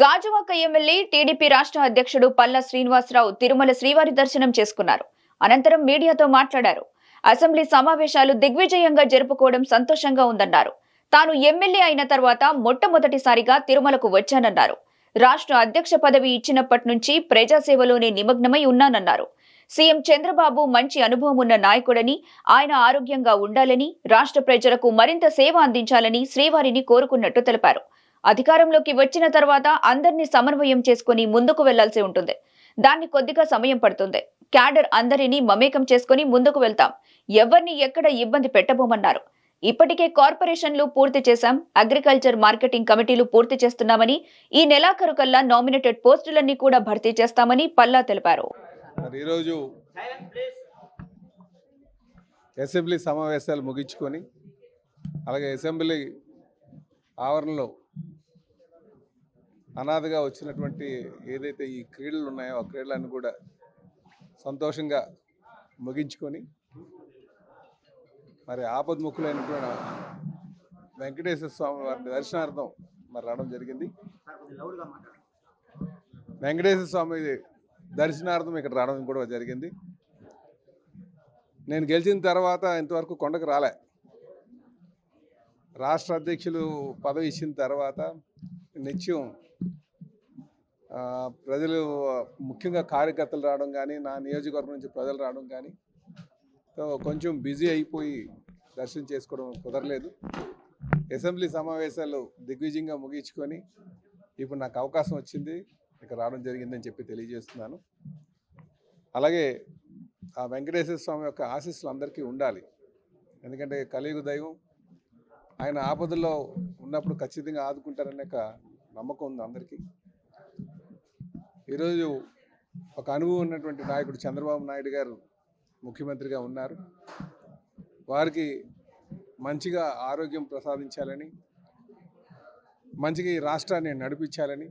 Gajuwaka MLA TDP రాష్ట్ర అధ్యక్షుడు పల్లా శ్రీనివాసరావు తిరుమల శ్రీవారి దర్శనం చేసుకున్నారు. అనంతరం మీడియాతో మాట్లాడారు. అసెంబ్లీ సమావేశాలు దిగ్విజయంగా జరుపుకోవడం సంతోషంగా ఉందన్నారు. తాను ఎమ్మెల్యే అయిన తర్వాత మొట్టమొదటిసారిగా తిరుమలకు వచ్చానన్నారు. రాష్ట్ర అధ్యక్ష పదవి ఇచ్చినప్పటి నుంచి ప్రజాసేవలోనే నిమగ్నమై ఉన్నానన్నారు. సీఎం చంద్రబాబు మంచి అనుభవం ఉన్న నాయకుడని ఆయన ఆరోగ్యంగా ఉండాలని రాష్ట్ర ప్రజలకు మరింత సేవ అందించాలని శ్రీవారిని కోరుకున్నట్టు తెలిపారు. అధికారంలోకి వచ్చిన తర్వాత అందరినీ సమన్వయం చేసుకుని ముందుకు వెళ్ళాల్సి ఉంటుంది. దాన్ని కొద్దిగా సమయం పడుతుంది. క్యాడర్ అందరినీ మమేకం చేసుకుని ముందుకు వెళ్తాం. ఎవరిని ఎక్కడ ఇబ్బంది పెట్టబోమన్నారు? ఇప్పటికే కార్పొరేషన్లు పూర్తి చేశాం. అగ్రికల్చర్ మార్కెటింగ్ కమిటీలు పూర్తి చేస్తున్నామని ఈ నెలాఖరు కల్లా నామినేటెడ్ పోస్టులన్నీ కూడా భర్తీ చేస్తామని పల్లా తెలిపారు. ఈరోజు అసెంబ్లీ సమావేశాలు ముగించుకొని అలాగే అసెంబ్లీ ఆవరణలో అనాథగా వచ్చినటువంటి ఏదైతే ఈ క్రీడలు ఉన్నాయో ఆ క్రీడలన్నీ కూడా సంతోషంగా ముగించుకొని మరి ఆపద్ముఖులైనటువంటి వెంకటేశ్వర స్వామి వారి దర్శనార్థం మరి రావడం జరిగింది. వెంకటేశ్వర స్వామి దర్శనార్థం ఇక్కడ రావడం కూడా జరిగింది. నేను గెలిచిన తర్వాత ఇంతవరకు కొండకు రాలే. రాష్ట్ర అధ్యక్షులు పదవి ఇచ్చిన తర్వాత నిత్యం ప్రజలు ముఖ్యంగా కార్యకర్తలు రావడం కానీ నా నియోజకవర్గం నుంచి ప్రజలు రావడం కానీ సో కొంచెం బిజీ అయిపోయి దర్శనం చేసుకోవడం కుదరలేదు. అసెంబ్లీ సమావేశాలు దిగ్విజయంగా ముగించుకొని ఇప్పుడు నాకు అవకాశం వచ్చింది. ఇక్కడ రావడం జరిగిందని చెప్పి తెలియజేస్తున్నాను. అలాగే ఆ వెంకటేశ్వర స్వామి యొక్క ఆశీస్సులు అందరికీ ఉండాలి. ఎందుకంటే కలియుగ దైవం ఆయన ఆపదల్లో ఉన్నప్పుడు ఖచ్చితంగా ఆదుకుంటారనే ఒక నమ్మకం ఉంది అందరికీ. ఈరోజు ఒక అనుభవం ఉన్నటువంటి నాయకుడు చంద్రబాబు నాయుడు గారు ముఖ్యమంత్రిగా ఉన్నారు. వారికి మంచిగా ఆరోగ్యం ప్రసాదించాలని మంచిగా ఈ రాష్ట్రాన్ని నడిపించాలని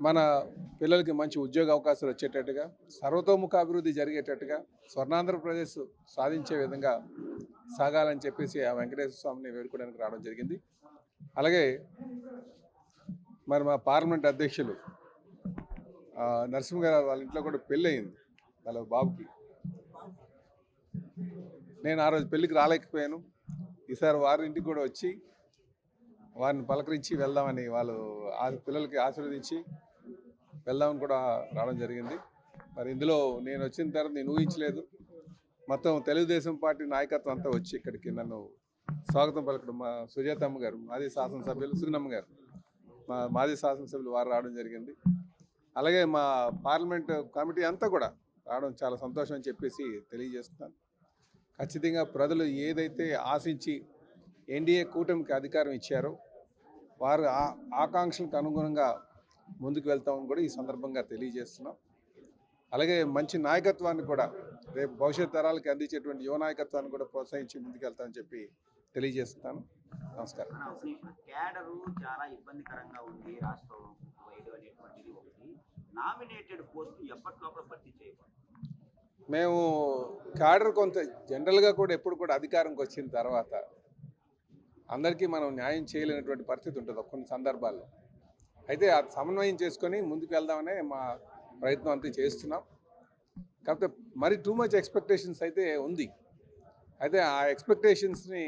మన పిల్లలకి మంచి ఉద్యోగ అవకాశాలు వచ్చేటట్టుగా సర్వతోముఖ అభివృద్ధి జరిగేటట్టుగా స్వర్ణాంధ్రప్రదేశ్ సాధించే విధంగా సాగాలని చెప్పేసి ఆ వెంకటేశ్వర స్వామిని వేడుకోవడానికి రావడం జరిగింది. అలాగే మరి మా పార్లమెంట్ అధ్యక్షులు నరసింహ గారు వాళ్ళ ఇంట్లో కూడా పెళ్ళి అయింది వాళ్ళ బాబుకి. నేను ఆ రోజు పెళ్ళికి రాలేకపోయాను. ఈసారి వారి ఇంటికి కూడా వచ్చి వారిని పలకరించి వెళ్దామని వాళ్ళు ఆ పిల్లలకి ఆశీర్వదించి వెళ్దామని కూడా రావడం జరిగింది. మరి ఇందులో నేను వచ్చిన తర్వాత నేను ఊహించలేదు. మొత్తం తెలుగుదేశం పార్టీ నాయకత్వం అంతా వచ్చి ఇక్కడికి నన్ను స్వాగతం పలకడం మా సుజాతమ్మ గారు మాజీ శాసనసభ్యులు సుగుణమ్మ గారు. మా మాజీ శాసనసభ్యులు వారు రావడం జరిగింది. అలాగే మా పార్లమెంట్ కమిటీ అంతా కూడా రావడం చాలా సంతోషం అని చెప్పేసి తెలియజేస్తున్నాను. ఖచ్చితంగా ప్రజలు ఏదైతే ఆశించి ఎన్డీఏ కూటమికి అధికారం ఇచ్చారో వారు ఆ ఆకాంక్షలకు అనుగుణంగా ముందుకు వెళ్తామని కూడా ఈ సందర్భంగా తెలియజేస్తున్నాం. అలాగే మంచి నాయకత్వాన్ని కూడా రేపు భవిష్యత్ తరాలకి అందించేటువంటి యువ నాయకత్వాన్ని కూడా ప్రోత్సహించి ముందుకు వెళ్తామని చెప్పి తెలియజేస్తున్నాను నమస్కారం. క్యాడరు చాలా ఇబ్బందికరంగా ఉంది రాష్ట్రం అనేటువంటిది ఒకటి. నామినేటెడ్ పోస్ట్ ఎప్పటిలోపల భర్తీ చేయబడుతుంది మేము క్యాడర్ కొంత జనరల్గా కూడా ఎప్పుడు కూడా అధికారంకి వచ్చిన తర్వాత అందరికీ మనం న్యాయం చేయలేనటువంటి పరిస్థితి ఉంటుంది కొన్ని సందర్భాల్లో. అయితే అది సమన్వయం చేసుకొని ముందుకు వెళ్దామనే మా ప్రయత్నం అంతా చేస్తున్నాం. కాకపోతే మరి టూ మచ్ ఎక్స్పెక్టేషన్స్ అయితే ఉంది. అయితే ఆ ఎక్స్పెక్టేషన్స్ని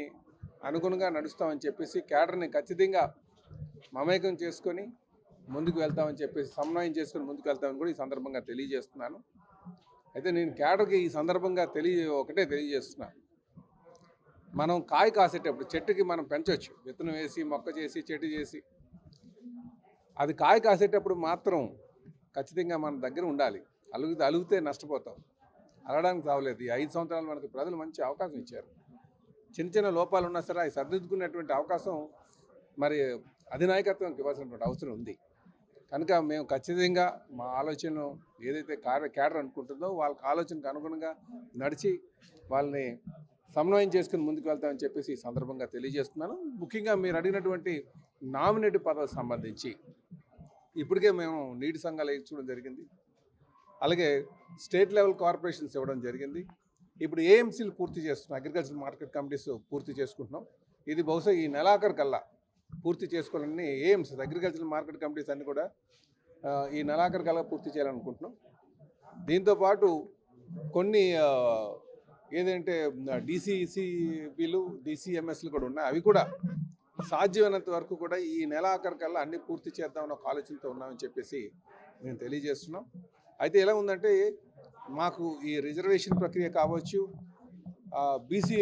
అనుగుణంగా నడుస్తామని చెప్పేసి క్యాడర్ని ఖచ్చితంగా మమేకం చేసుకొని ముందుకు వెళ్తామని చెప్పేసి సమన్వయం చేసుకొని ముందుకు వెళ్తామని కూడా ఈ సందర్భంగా తెలియజేస్తున్నాను. అయితే నేను క్యాడర్కి ఈ సందర్భంగా తెలియ ఒకటే తెలియజేస్తున్నా. మనం కాయ కాసేటప్పుడు చెట్టుకి మనం పెంచవచ్చు విత్తనం వేసి మొక్క చేసి చెట్టు చేసి. అది కాయ కాసేటప్పుడు మాత్రం ఖచ్చితంగా మన దగ్గర ఉండాలి. అలుగు అలుగుతే నష్టపోతాం. అలగడానికి రావలేదు. ఈ ఐదు సంవత్సరాలు మనకి ప్రజలు మంచి అవకాశం ఇచ్చారు. చిన్న చిన్న లోపాలు ఉన్నా సరే అవి సరిదిద్దుకునేటువంటి అవకాశం మరి అధినాయకత్వంకి ఇవ్వాల్సినటువంటి అవసరం ఉంది. కనుక మేము ఖచ్చితంగా మా ఆలోచనలు ఏదైతే కార్య క్యాడర్ అనుకుంటుందో వాళ్ళకి ఆలోచనకు అనుగుణంగా నడిచి వాళ్ళని సమన్వయం చేసుకుని ముందుకు వెళ్తామని చెప్పేసి ఈ సందర్భంగా తెలియజేస్తున్నాను. ముఖ్యంగా మీరు అడిగినటువంటి నామినేట్ పదవికి సంబంధించి ఇప్పటికే మేము నీటి సంఘాలు ఇచ్చడం జరిగింది. అలాగే స్టేట్ లెవెల్ కార్పొరేషన్స్ ఇవ్వడం జరిగింది. ఇప్పుడు ఏఎంసీలు పూర్తి చేస్తున్నాం. అగ్రికల్చర్ మార్కెట్ కమిటీస్ పూర్తి చేసుకుంటున్నాం. ఇది బహుశా ఈ నెలాఖరు కల్లా పూర్తి చేసుకోవాలని ఎయిమ్స్ అగ్రికల్చర్ మార్కెట్ కమిటీస్ అన్ని కూడా ఈ నెలాఖరు కల్లా పూర్తి చేయాలనుకుంటున్నాం. దీంతోపాటు కొన్ని ఏదంటే డీసీసీబీలు డీసీఎంఎస్లు కూడా ఉన్నాయి. అవి కూడా సాధ్యమైనంత వరకు కూడా ఈ నెలాఖరు కల్లా అన్ని పూర్తి చేద్దామని ఒక ఆలోచనతో ఉన్నామని చెప్పేసి మేము తెలియజేస్తున్నాం. అయితే ఎలా ఉందంటే మాకు ఈ రిజర్వేషన్ ప్రక్రియ కావచ్చు బీసీ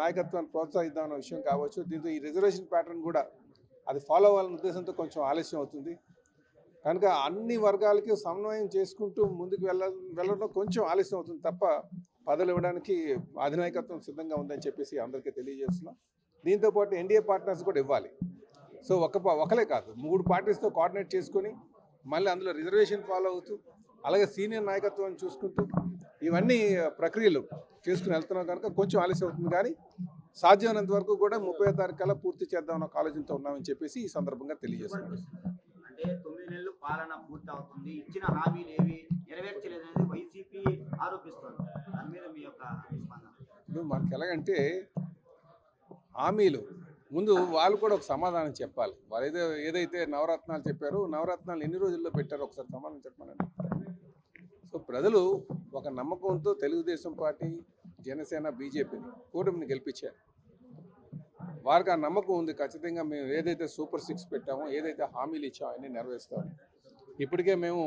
నాయకత్వాన్ని ప్రోత్సహిద్దామన్న విషయం కావచ్చు దీంతో ఈ రిజర్వేషన్ ప్యాటర్న్ కూడా అది ఫాలో అవ్వాలనే ఉద్దేశంతో కొంచెం ఆలస్యం అవుతుంది. కనుక అన్ని వర్గాలకి సమన్వయం చేసుకుంటూ ముందుకు వెళ్ళ వెళ్ళడం కొంచెం ఆలస్యం అవుతుంది తప్ప పదవులు ఇవ్వడానికి అధినాయకత్వం సిద్ధంగా ఉందని చెప్పేసి అందరికీ తెలియజేస్తున్నాం. దీంతోపాటు ఎన్డీఏ పార్ట్నర్స్ కూడా ఇవ్వాలి. సో ఒక ఒకలే కాదు మూడు పార్టీస్తో కోఆర్డినేట్ చేసుకొని మళ్ళీ అందులో రిజర్వేషన్ ఫాలో అవుతూ అలాగే సీనియర్ నాయకత్వం చూసుకుంటూ ఇవన్నీ ప్రక్రియలు చేసుకుని వెళ్తున్నాం కనుక కొంచెం ఆలస్యం అవుతుంది కానీ సాధ్యమైనంత వరకు కూడా ముప్పై తారీఖు కల్లా పూర్తి చేద్దామన్న ఆలోచనతో ఉన్నామని చెప్పేసి ఈ సందర్భంగా తెలియజేస్తున్నాం. అంటే తొమ్మిది నెలలు పాలన పూర్తి అవుతుంది. ఇచ్చిన హామీలు ఏవి నెరవేర్చలేదనేది వైసీపీ ఆరోపిస్తోంది. దాని మీద మీ యొక్క స్పందన ఇప్పుడు మనకి ఎలాగంటే హామీలు ముందు వాళ్ళు కూడా ఒక సమాధానం చెప్పాలి. వాళ్ళు ఏదో ఏదైతే నవరత్నాలు చెప్పారో నవరత్నాలు ఎన్ని రోజుల్లో పెట్టారో ఒకసారి సమాధానం చెప్పమనండి. సో ప్రజలు ఒక నమ్మకంతో తెలుగుదేశం పార్టీ జనసేన బీజేపీని కూటమిని గెలిపించారు. వారికి ఆ నమ్మకం ఉంది. ఖచ్చితంగా మేము ఏదైతే సూపర్ సిక్స్ పెట్టామో ఏదైతే హామీలు ఇచ్చామో అన్నీ నెరవేరుస్తామని. ఇప్పటికే మేము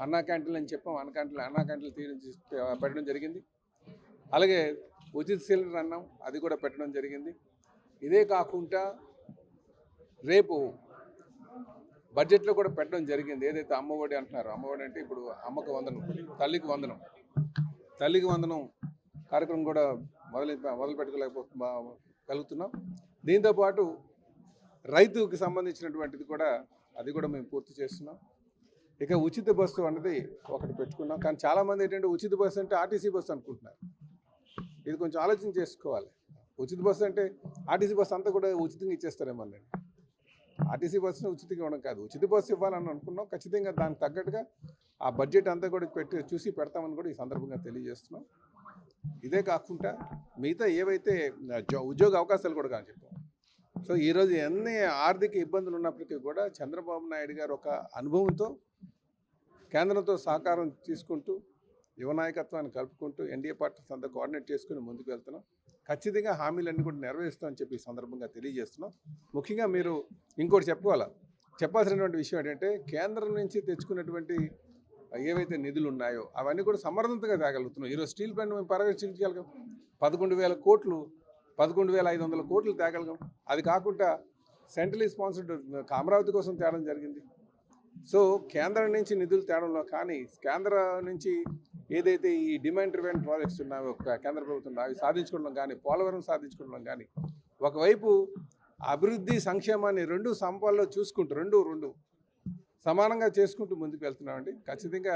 అన్నా క్యాంటీన్లు అని చెప్పాం. అన్న క్యాంటీన్లు అన్నా క్యాంటీన్లు తీయడం పెట్టడం జరిగింది. అలాగే ఉచిత సిలిండర్ అన్నాం. అది కూడా పెట్టడం జరిగింది. ఇదే కాకుండా రేపు బడ్జెట్లో కూడా పెట్టడం జరిగింది. ఏదైతే అమ్మఒడి అంటున్నారో అమ్మఒడి అంటే ఇప్పుడు అమ్మకు వందనం తల్లికి వందనం. తల్లికి వందనం కార్యక్రమం కూడా మొదలు మొదలు పెట్టుకోలేకపో కలుగుతున్నాం. దీంతోపాటు రైతుకి సంబంధించినటువంటిది కూడా అది కూడా మేము పూర్తి చేస్తున్నాం. ఇక ఉచిత బస్సు అన్నది ఒకటి పెట్టుకున్నాం. కానీ చాలామంది ఏంటంటే ఉచిత బస్సు అంటే ఆర్టీసీ బస్సు అనుకుంటున్నారు. ఇది కొంచెం ఆలోచన చేసుకోవాలి. ఉచిత బస్సు అంటే ఆర్టీసీ బస్సు అంతా కూడా ఉచితంగా ఇచ్చేస్తారేమో ఆర్టీసీ బస్సును ఉచితంగా ఇవ్వడం కాదు. ఉచిత బస్సు ఇవ్వాలని అనుకున్నాం. ఖచ్చితంగా దానికి తగ్గట్టుగా ఆ బడ్జెట్ అంతా కూడా పెట్టి చూసి పెడతామని కూడా ఈ సందర్భంగా తెలియజేస్తున్నాం. ఇదే కాకుండా మిగతా ఏవైతే ఉద్యోగ అవకాశాలు కూడా కానీ చెప్పాం. సో ఈరోజు ఎన్ని ఆర్థిక ఇబ్బందులు ఉన్నప్పటికీ కూడా చంద్రబాబు నాయుడు గారు ఒక అనుభవంతో కేంద్రంతో సహకారం తీసుకుంటూ యువ నాయకత్వాన్ని కలుపుకుంటూ ఎన్డీఏ పార్టీస్ అంతా కోఆర్డినేట్ చేసుకుని ముందుకు వెళ్తున్నాం. ఖచ్చితంగా హామీలన్నీ కూడా నెరవేరుస్తామని చెప్పి ఈ సందర్భంగా తెలియజేస్తున్నాం. ముఖ్యంగా మీరు ఇంకోటి చెప్పుకోవాలా? చెప్పాల్సినటువంటి విషయం ఏంటంటే కేంద్రం నుంచి తెచ్చుకున్నటువంటి ఏవైతే నిధులు ఉన్నాయో అవన్నీ కూడా సమర్థంతగా తేగలుగుతున్నాం. ఈరోజు స్టీల్ ప్లాంట్ మేము పర్యవేక్షించగలిగాం పదకొండు వేల కోట్లు పదకొండు వేల ఐదు వందల కోట్లు తేగలిగాం. అది కాకుండా సెంట్రలీ స్పాన్సర్డ్ అమరావతి కోసం తేడం జరిగింది. సో కేంద్రం నుంచి నిధులు తేడంలో కానీ కేంద్ర నుంచి ఏదైతే ఈ డిమాండ్ రివెంట్ ప్రాజెక్ట్స్ ఉన్నాయో కేంద్ర ప్రభుత్వం అవి సాధించుకోవడం కానీ పోలవరం సాధించుకోవడం కానీ ఒకవైపు అభివృద్ధి సంక్షేమాన్ని రెండు సంపాల్లో చూసుకుంటూ రెండు రెండు సమానంగా చేసుకుంటూ ముందుకు వెళ్తున్నామండి. ఖచ్చితంగా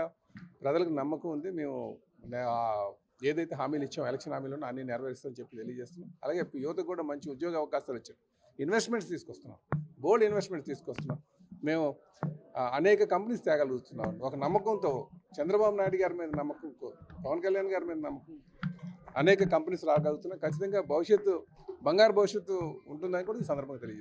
ప్రజలకు నమ్మకం ఉంది. మేము ఏదైతే హామీలు ఇచ్చామో ఎలక్షన్ హామీలు అన్ని నెరవేరుస్తామని చెప్పి తెలియజేస్తున్నాం. అలాగే యువతకు కూడా మంచి ఉద్యోగ అవకాశాలు ఇచ్చాం ఇన్వెస్ట్మెంట్స్ తీసుకొస్తున్నాం. బోల్డ్ ఇన్వెస్ట్మెంట్స్ తీసుకొస్తున్నాం. మేము అనేక కంపెనీస్ తేగలుగుతున్నాం ఒక నమ్మకంతో చంద్రబాబు నాయుడు గారి మీద నమ్మకంతో పవన్ కళ్యాణ్ గారి మీద నమ్మకం. అనేక కంపెనీస్ రాగలుగుతున్నాయి. ఖచ్చితంగా భవిష్యత్తు బంగారు భవిష్యత్తు ఉంటుందని కూడా ఈ సందర్భంగా తెలియజేస్తాం